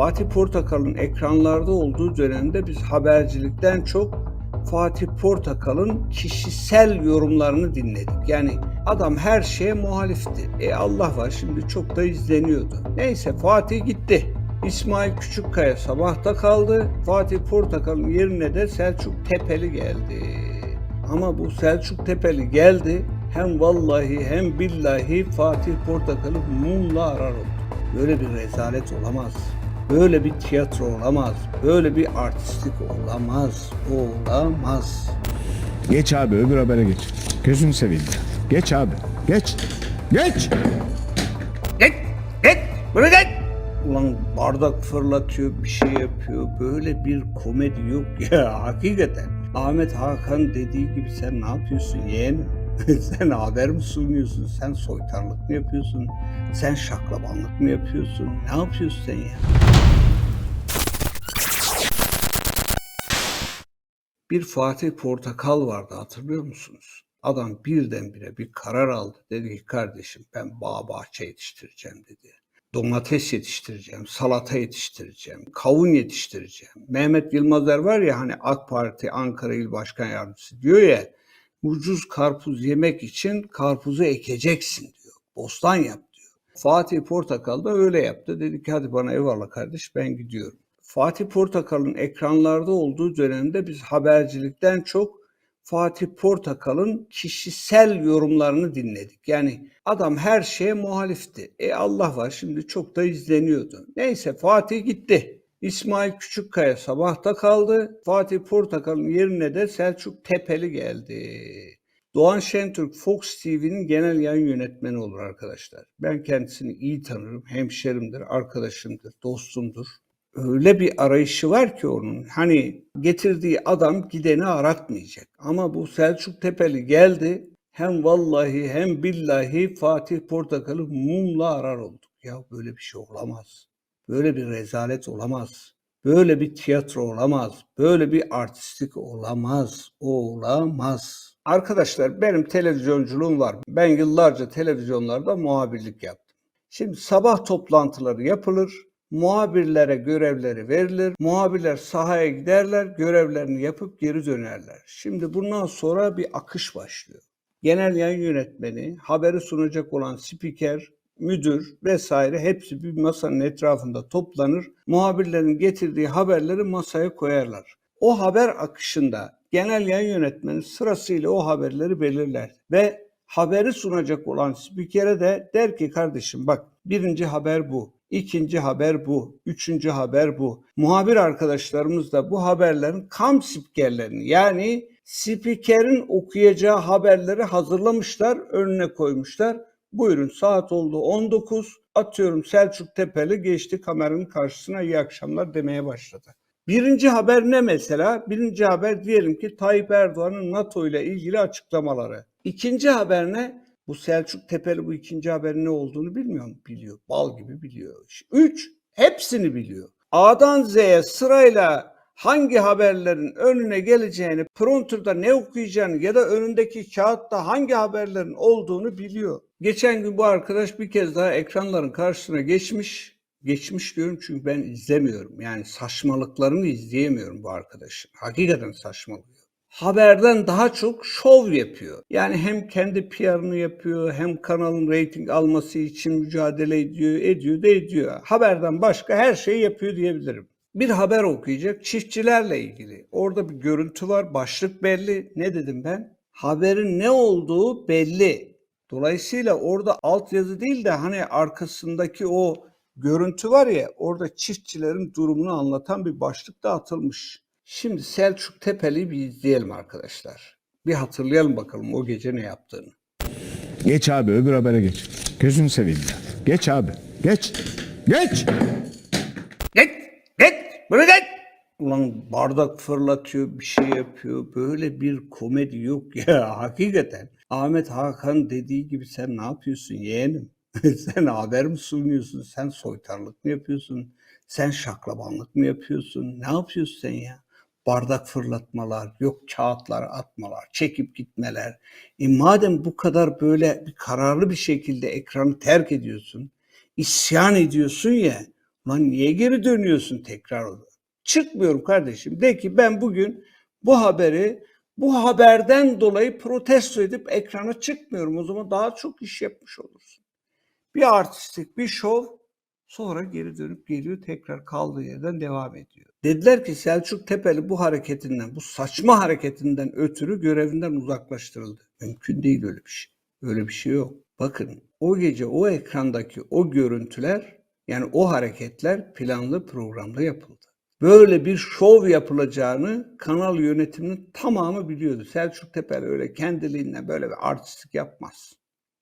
Fatih Portakal'ın ekranlarda olduğu dönemde biz habercilikten çok Fatih Portakal'ın kişisel yorumlarını dinledik. Yani adam her şeye muhalifti. E Allah var şimdi çok da izleniyordu. Neyse Fatih gitti. İsmail Küçükkaya sabahta kaldı. Fatih Portakal'ın yerine de Selçuk Tepeli geldi. Ama bu Selçuk Tepeli geldi. Hem vallahi hem billahi Fatih Portakal'ı mumla arar oldu. Böyle bir rezalet olamaz. Böyle bir tiyatro olamaz. Böyle bir artistlik olamaz. Olamaz. Geç abi öbür habere geç. Gözünü seveyim. Geç abi. Geç. Geç. Git, git, bunu git. Ulan bardak fırlatıyor, bir şey yapıyor. Böyle bir komedi yok ya hakikaten. Ahmet Hakan dediği gibi sen ne yapıyorsun yeğenim? sen haber mi sunuyorsun? Sen soytarlık mı yapıyorsun? Sen şaklabanlık mı yapıyorsun? Ne yapıyorsun sen ya? Bir Fatih Portakal vardı hatırlıyor musunuz? Adam birdenbire bir karar aldı. Dedi ki kardeşim ben bağ bahçe yetiştireceğim dedi. Domates yetiştireceğim, salata yetiştireceğim, kavun yetiştireceğim. Mehmet Yılmazer var ya hani AK Parti Ankara İl Başkan Yardımcısı diyor ya ucuz karpuz yemek için karpuzu ekeceksin diyor. Bostan yap diyor. Fatih Portakal da öyle yaptı. Dedi ki hadi bana eyvallah kardeş ben gidiyorum. Fatih Portakal'ın ekranlarda olduğu dönemde biz habercilikten çok Fatih Portakal'ın kişisel yorumlarını dinledik. Yani adam her şeye muhalifti. E Allah var şimdi çok da izleniyordu. Neyse Fatih gitti. İsmail Küçükkaya sabahta kaldı. Fatih Portakal'ın yerine de Selçuk Tepeli geldi. Doğan Şentürk Fox TV'nin genel yayın yönetmeni olur arkadaşlar. Ben kendisini iyi tanırım. Hemşerimdir, arkadaşımdır, dostumdur öyle bir arayışı var ki onun. Hani getirdiği adam gideni aratmayacak. Ama bu Selçuk Tepeli geldi. Hem vallahi hem billahi Fatih Portakal'ı mumla arar olduk. Ya böyle bir şey olamaz. Böyle bir rezalet olamaz. Böyle bir tiyatro olamaz. Böyle bir artistlik olamaz. Olamaz. Arkadaşlar benim televizyonculuğum var. Ben yıllarca televizyonlarda muhabirlik yaptım. Şimdi sabah toplantıları yapılır muhabirlere görevleri verilir. Muhabirler sahaya giderler, görevlerini yapıp geri dönerler. Şimdi bundan sonra bir akış başlıyor. Genel yayın yönetmeni, haberi sunacak olan spiker, müdür vesaire hepsi bir masanın etrafında toplanır. Muhabirlerin getirdiği haberleri masaya koyarlar. O haber akışında genel yayın yönetmeni sırasıyla o haberleri belirler ve haberi sunacak olan spikere de der ki kardeşim bak birinci haber bu. İkinci haber bu. Üçüncü haber bu. Muhabir arkadaşlarımız da bu haberlerin kam spikerlerini yani spikerin okuyacağı haberleri hazırlamışlar, önüne koymuşlar. Buyurun saat oldu 19. Atıyorum Selçuk Tepeli geçti kameranın karşısına iyi akşamlar demeye başladı. Birinci haber ne mesela? Birinci haber diyelim ki Tayyip Erdoğan'ın NATO ile ilgili açıklamaları. İkinci haber ne? Bu Selçuk Tepeli bu ikinci haberin ne olduğunu bilmiyor mu? Biliyor. Bal gibi biliyor. Üç, hepsini biliyor. A'dan Z'ye sırayla hangi haberlerin önüne geleceğini, prompterda ne okuyacağını ya da önündeki kağıtta hangi haberlerin olduğunu biliyor. Geçen gün bu arkadaş bir kez daha ekranların karşısına geçmiş. Geçmiş diyorum çünkü ben izlemiyorum. Yani saçmalıklarını izleyemiyorum bu arkadaşın. Hakikaten saçmalıyor haberden daha çok şov yapıyor. Yani hem kendi PR'ını yapıyor hem kanalın reyting alması için mücadele ediyor, ediyor da ediyor. Haberden başka her şeyi yapıyor diyebilirim. Bir haber okuyacak çiftçilerle ilgili. Orada bir görüntü var, başlık belli. Ne dedim ben? Haberin ne olduğu belli. Dolayısıyla orada altyazı değil de hani arkasındaki o görüntü var ya orada çiftçilerin durumunu anlatan bir başlık da atılmış. Şimdi Selçuk Tepeli'yi bir izleyelim arkadaşlar. Bir hatırlayalım bakalım o gece ne yaptığını. Geç abi öbür habere geç. Gözünü seveyim. Geç abi. Geç. Geç. Bunu git. Ulan bardak fırlatıyor, bir şey yapıyor. Böyle bir komedi yok ya hakikaten. Ahmet Hakan dediği gibi sen ne yapıyorsun yeğenim? sen haber mi sunuyorsun? Sen soytarlık mı yapıyorsun? Sen şaklabanlık mı yapıyorsun? Ne yapıyorsun sen ya? bardak fırlatmalar, yok kağıtlar atmalar, çekip gitmeler. E madem bu kadar böyle bir kararlı bir şekilde ekranı terk ediyorsun, isyan ediyorsun ya, Lan niye geri dönüyorsun tekrar ona? Çıkmıyorum kardeşim. De ki ben bugün bu haberi bu haberden dolayı protesto edip ekrana çıkmıyorum. O zaman daha çok iş yapmış olursun. Bir artistlik, bir şov sonra geri dönüp geliyor tekrar kaldığı yerden devam ediyor. Dediler ki Selçuk Tepeli bu hareketinden, bu saçma hareketinden ötürü görevinden uzaklaştırıldı. Mümkün değil öyle bir şey. Öyle bir şey yok. Bakın o gece o ekrandaki o görüntüler yani o hareketler planlı programda yapıldı. Böyle bir şov yapılacağını kanal yönetiminin tamamı biliyordu. Selçuk Tepeli öyle kendiliğinden böyle bir artistlik yapmaz.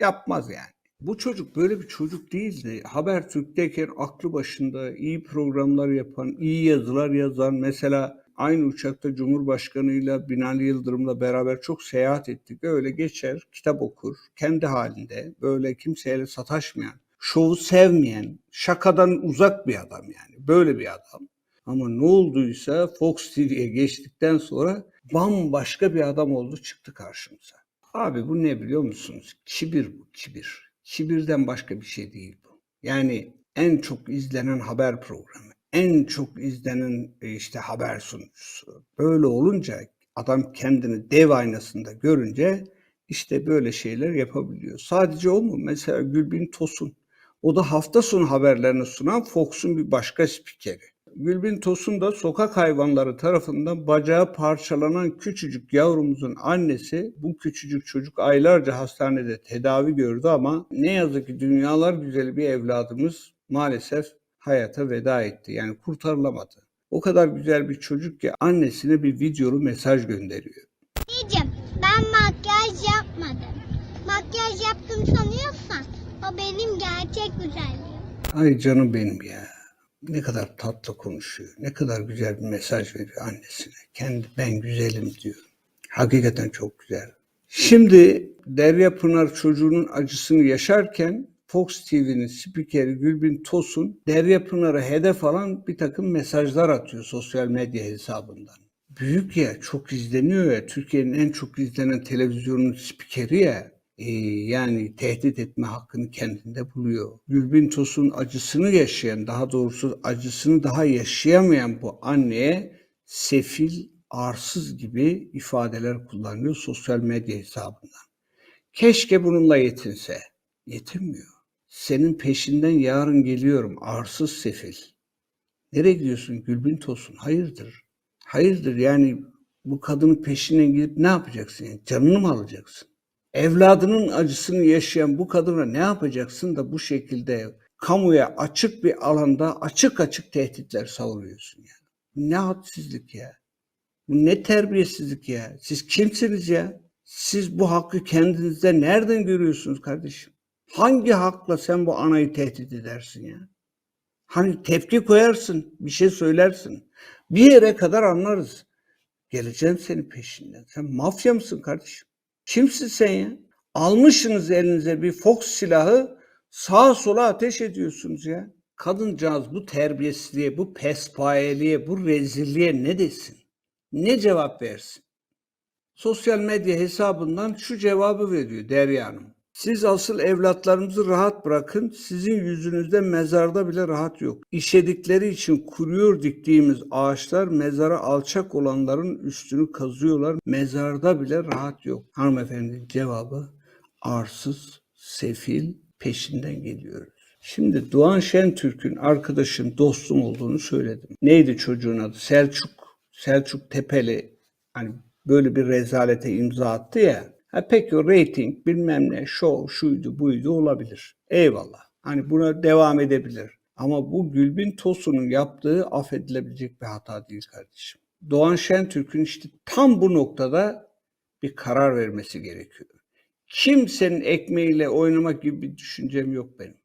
Yapmaz yani. Bu çocuk böyle bir çocuk değildi. Habertürk'teyken aklı başında iyi programlar yapan, iyi yazılar yazan, mesela aynı uçakta Cumhurbaşkanıyla Binali Yıldırım'la beraber çok seyahat ettik. Öyle geçer, kitap okur, kendi halinde, böyle kimseyle sataşmayan, şovu sevmeyen, şakadan uzak bir adam yani. Böyle bir adam. Ama ne olduysa Fox TV'ye geçtikten sonra bambaşka bir adam oldu çıktı karşımıza. Abi bu ne biliyor musunuz? Kibir bu, kibir. Kibirden başka bir şey değil bu. Yani en çok izlenen haber programı, en çok izlenen e, işte haber sunucusu. Böyle olunca adam kendini dev aynasında görünce işte böyle şeyler yapabiliyor. Sadece o mu? Mesela Gülbin Tosun. O da hafta sonu haberlerini sunan Fox'un bir başka spikeri. Gülbin Tosun da sokak hayvanları tarafından bacağı parçalanan küçücük yavrumuzun annesi. Bu küçücük çocuk aylarca hastanede tedavi gördü ama ne yazık ki dünyalar güzeli bir evladımız maalesef hayata veda etti. Yani kurtarılamadı. O kadar güzel bir çocuk ki annesine bir videolu mesaj gönderiyor. Anneciğim ben makyaj yapmadım. Makyaj yaptım sanıyorsan o güzelliğim. Ay canım benim ya. Ne kadar tatlı konuşuyor. Ne kadar güzel bir mesaj veriyor annesine. Kendi ben güzelim diyor. Hakikaten çok güzel. Şimdi Derya Pınar çocuğunun acısını yaşarken Fox TV'nin spikeri Gülbin Tosun Derya Pınar'a hedef alan bir takım mesajlar atıyor sosyal medya hesabından. Büyük ya çok izleniyor ya Türkiye'nin en çok izlenen televizyonun spikeri ya e, yani tehdit etme hakkını kendinde buluyor. Gülbin Tosun acısını yaşayan, daha doğrusu acısını daha yaşayamayan bu anneye sefil, arsız gibi ifadeler kullanıyor sosyal medya hesabından. Keşke bununla yetinse. Yetinmiyor. Senin peşinden yarın geliyorum arsız sefil. Nereye gidiyorsun Gülbin Tosun? Hayırdır? Hayırdır yani bu kadının peşinden gidip ne yapacaksın? Yani canını mı alacaksın? Evladının acısını yaşayan bu kadına ne yapacaksın da bu şekilde kamuya açık bir alanda açık açık tehditler savuruyorsun ya. Ne hadsizlik ya. Bu ne terbiyesizlik ya. Siz kimsiniz ya? Siz bu hakkı kendinizde nereden görüyorsunuz kardeşim? Hangi hakla sen bu anayı tehdit edersin ya? Hani tepki koyarsın, bir şey söylersin. Bir yere kadar anlarız. Geleceğim senin peşinden. Sen mafya mısın kardeşim? Kimsin sen ya? Almışsınız elinize bir Fox silahı sağa sola ateş ediyorsunuz ya. Kadıncağız bu terbiyesizliğe, bu pespayeliğe, bu rezilliğe ne desin? Ne cevap versin? Sosyal medya hesabından şu cevabı veriyor Derya Hanım. Siz asıl evlatlarımızı rahat bırakın. Sizin yüzünüzde mezarda bile rahat yok. İşedikleri için kuruyor diktiğimiz ağaçlar mezara alçak olanların üstünü kazıyorlar. Mezarda bile rahat yok. Hanımefendinin cevabı arsız, sefil peşinden geliyoruz. Şimdi Doğan Şentürk'ün arkadaşım, dostum olduğunu söyledim. Neydi çocuğun adı? Selçuk. Selçuk Tepeli. Hani böyle bir rezalete imza attı ya. Ha peki o reyting bilmem ne show şuydu buydu olabilir. Eyvallah. Hani buna devam edebilir. Ama bu Gülbin Tosun'un yaptığı affedilebilecek bir hata değil kardeşim. Doğan Şentürk'ün işte tam bu noktada bir karar vermesi gerekiyor. Kimsenin ekmeğiyle oynamak gibi bir düşüncem yok benim.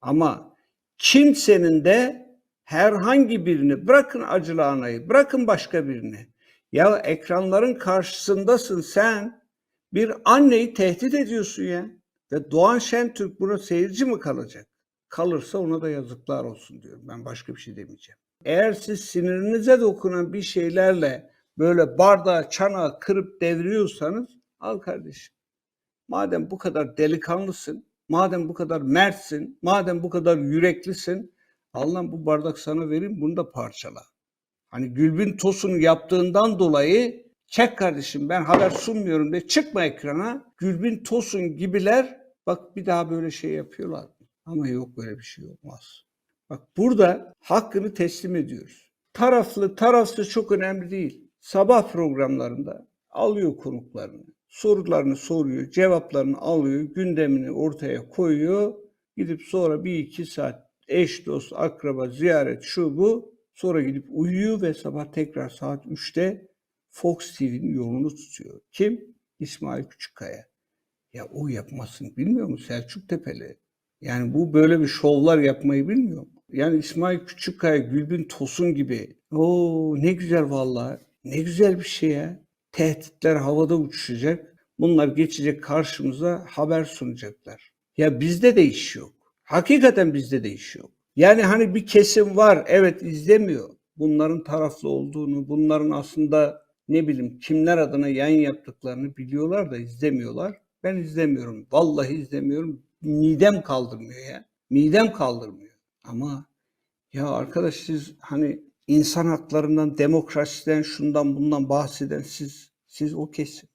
Ama kimsenin de herhangi birini bırakın acılı anayı, bırakın başka birini. Ya ekranların karşısındasın sen. Bir anneyi tehdit ediyorsun ya. Ve Doğan Şentürk buna seyirci mi kalacak? Kalırsa ona da yazıklar olsun diyorum. Ben başka bir şey demeyeceğim. Eğer siz sinirinize dokunan bir şeylerle böyle bardağı, çanağı kırıp deviriyorsanız al kardeşim. Madem bu kadar delikanlısın, madem bu kadar mertsin, madem bu kadar yüreklisin, Al lan bu bardak sana vereyim bunu da parçala. Hani Gülbin Tosun'un yaptığından dolayı çek kardeşim ben haber sunmuyorum de çıkma ekrana. Gülbin Tosun gibiler bak bir daha böyle şey yapıyorlar. Ama yok böyle bir şey olmaz. Bak burada hakkını teslim ediyoruz. Taraflı tarafsız çok önemli değil. Sabah programlarında alıyor konuklarını, sorularını soruyor, cevaplarını alıyor, gündemini ortaya koyuyor. Gidip sonra bir iki saat eş, dost, akraba, ziyaret, şu bu. Sonra gidip uyuyor ve sabah tekrar saat 3'te Fox TV'nin yolunu tutuyor. Kim? İsmail Küçükkaya. Ya o yapmasını bilmiyor mu Selçuk Tepeli? Yani bu böyle bir şovlar yapmayı bilmiyor mu? Yani İsmail Küçükkaya, Gülbin Tosun gibi. Oo ne güzel vallahi. Ne güzel bir şey ya. Tehditler havada uçuşacak. Bunlar geçecek karşımıza haber sunacaklar. Ya bizde de iş yok. Hakikaten bizde de iş yok. Yani hani bir kesim var evet izlemiyor. Bunların taraflı olduğunu, bunların aslında ne bileyim kimler adına yayın yaptıklarını biliyorlar da izlemiyorlar. Ben izlemiyorum. Vallahi izlemiyorum. Midem kaldırmıyor ya. Midem kaldırmıyor. Ama ya arkadaş siz hani insan haklarından, demokrasiden, şundan bundan bahseden siz, siz o kesim.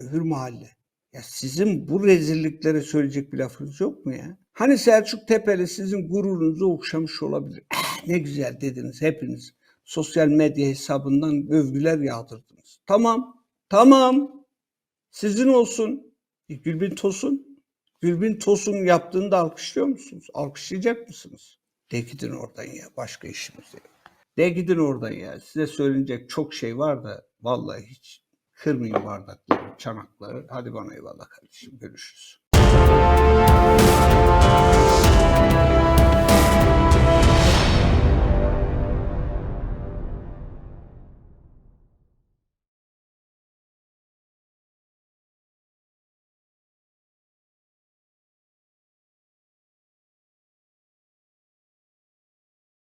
Öbür mahalle. Ya sizin bu rezilliklere söyleyecek bir lafınız yok mu ya? Hani Selçuk Tepeli sizin gururunuzu okşamış olabilir. "Ah, ne güzel dediniz hepiniz. Sosyal medya hesabından övgüler yağdırdınız. Tamam, tamam. Sizin olsun. E, Gülbin Tosun, Gülbin Tosun yaptığını da alkışlıyor musunuz? Alkışlayacak mısınız? De gidin oradan ya. Başka işimiz yok. De gidin oradan ya. Size söylenecek çok şey var da vallahi hiç kırmayın bardakları, çanakları. Hadi bana eyvallah kardeşim. Görüşürüz.